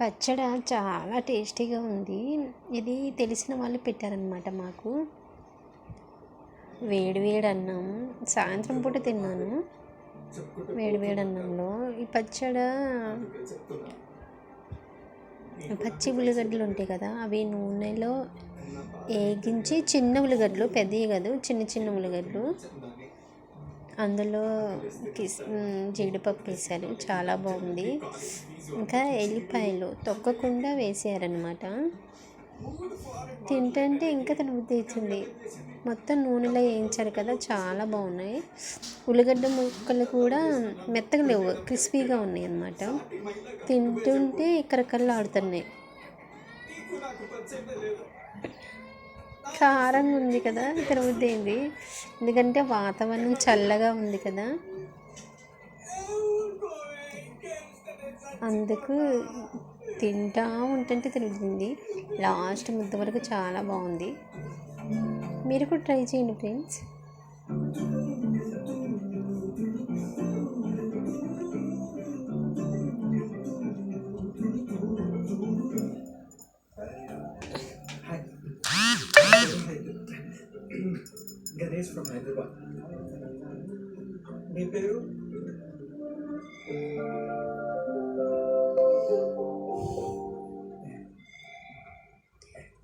పచ్చడి చాలా టేస్టీగా ఉంది. ఇది తెలిసిన వాళ్ళు పెట్టారనమాట మాకు. వేడి వేడి అన్నం. సాయంత్రం పూట తిన్నాను. వేడి వేడి అన్నంలో. ఈ పచ్చడి పచ్చి ఉల్లిగడ్డలు ఉంటాయి కదా అవి నూనెలో వేగించి చిన్న ఉల్లిగడ్డలు పెద్దవి కాదు చిన్న చిన్న ఉల్లిగడ్డలు. అందులో కిస్ జీడిపప్పు వేశారు. చాలా బాగుంది. ఇంకా ఎల్లిపాయలు తొక్కకుండా వేసారనమాట తింటుంటే ఇంకా తినబుద్ధి తీర్చింది మొత్తం నూనెలో వేయించారు కదా చాలా బాగున్నాయి. ఉల్లిగడ్డ ముక్కలు కూడా మెత్తగా లేవు క్రిస్పీగా ఉన్నాయి అన్నమాట. తింటుంటే కరకరలు ఆడుతున్నాయి కారంగా ఉంది కదా తినబుద్ధి ఎందుకంటే వాతావరణం చల్లగా ఉంది కదా. అందుకు తింటా ఉంటుంటే తిరుగుతుంది లాస్ట్ ముద్ద వరకు చాలా బాగుంది. మీరు కూడా ట్రై చేయండి ఫ్రెండ్స్. ఫ్రమ్ హైదరాబాద్. మీ పేరు?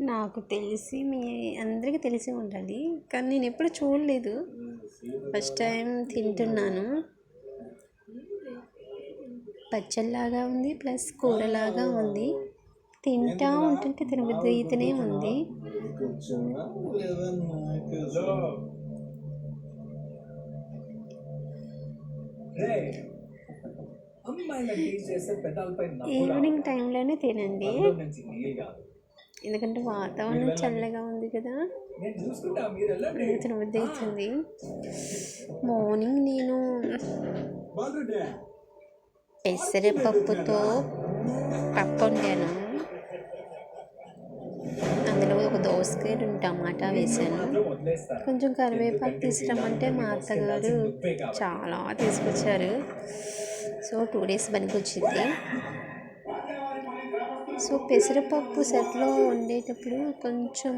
నాకు తెలిసి మీ అందరికీ తెలిసి ఉంటుంది కానీ నేను ఎప్పుడు చూడలేదు. ఫస్ట్ టైం తింటున్నాను. పచ్చళ్ళలాగా ఉంది ప్లస్ కూరలాగా ఉంది. తింటా ఉంటుంటే తినబుద్ధి అయితేనే ఉంది. ఈవినింగ్ టైంలోనే తినండి. ఎందుకంటే వాతావరణం చల్లగా ఉంది కదా. అవుతుంది మార్నింగ్ నేను. పెసరపప్పుతో పప్పు వండాను అందులో ఒక దోసకాయ రెండు టమాటా వేసాను. కొంచెం కరివేపాకు తీసుకురమ్మంటే మా అత్తగారు చాలా తీసుకొచ్చారు. సో టూ డేస్ పనికి వచ్చింది సో పెసరపప్పు సెట్లో వండేటప్పుడు కొంచెం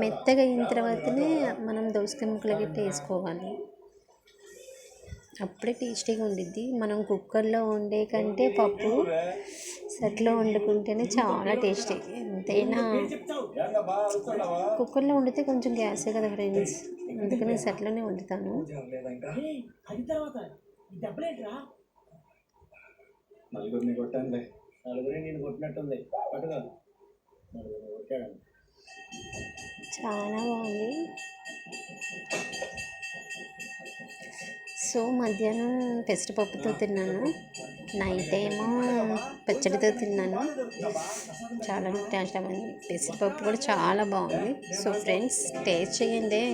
మెత్తగా అయిన తర్వాతనే మనం దోసకాయ ముక్కలు గట్టి వేసుకోవాలి. అప్పుడే టేస్టీగా ఉండిద్ది. మనం కుక్కర్లో వండే కంటే పప్పు సెట్లో వండుకుంటేనే చాలా టేస్టీ. ఎంతైనా కుక్కర్లో వండితే కొంచెం గ్యాసే కదా ఫ్రెండ్స్. అందుకని సెట్లోనే వండుతాను. నలుగురిని కొట్టానులే నలుగురే నేను కొట్టినట్టుంది. నలుగురిని కొట్టాడు చాలా బాగుంది. సో మధ్యాహ్నం పెసరపప్పుతో తిన్నాను. నైట్ ఏమో పచ్చడితో తిన్నాను. చాలా టేస్ట్ అవ్వండి పెసరపప్పు కూడా చాలా బాగుంది. సో ఫ్రెండ్స్ టేస్ట్ చేయండి.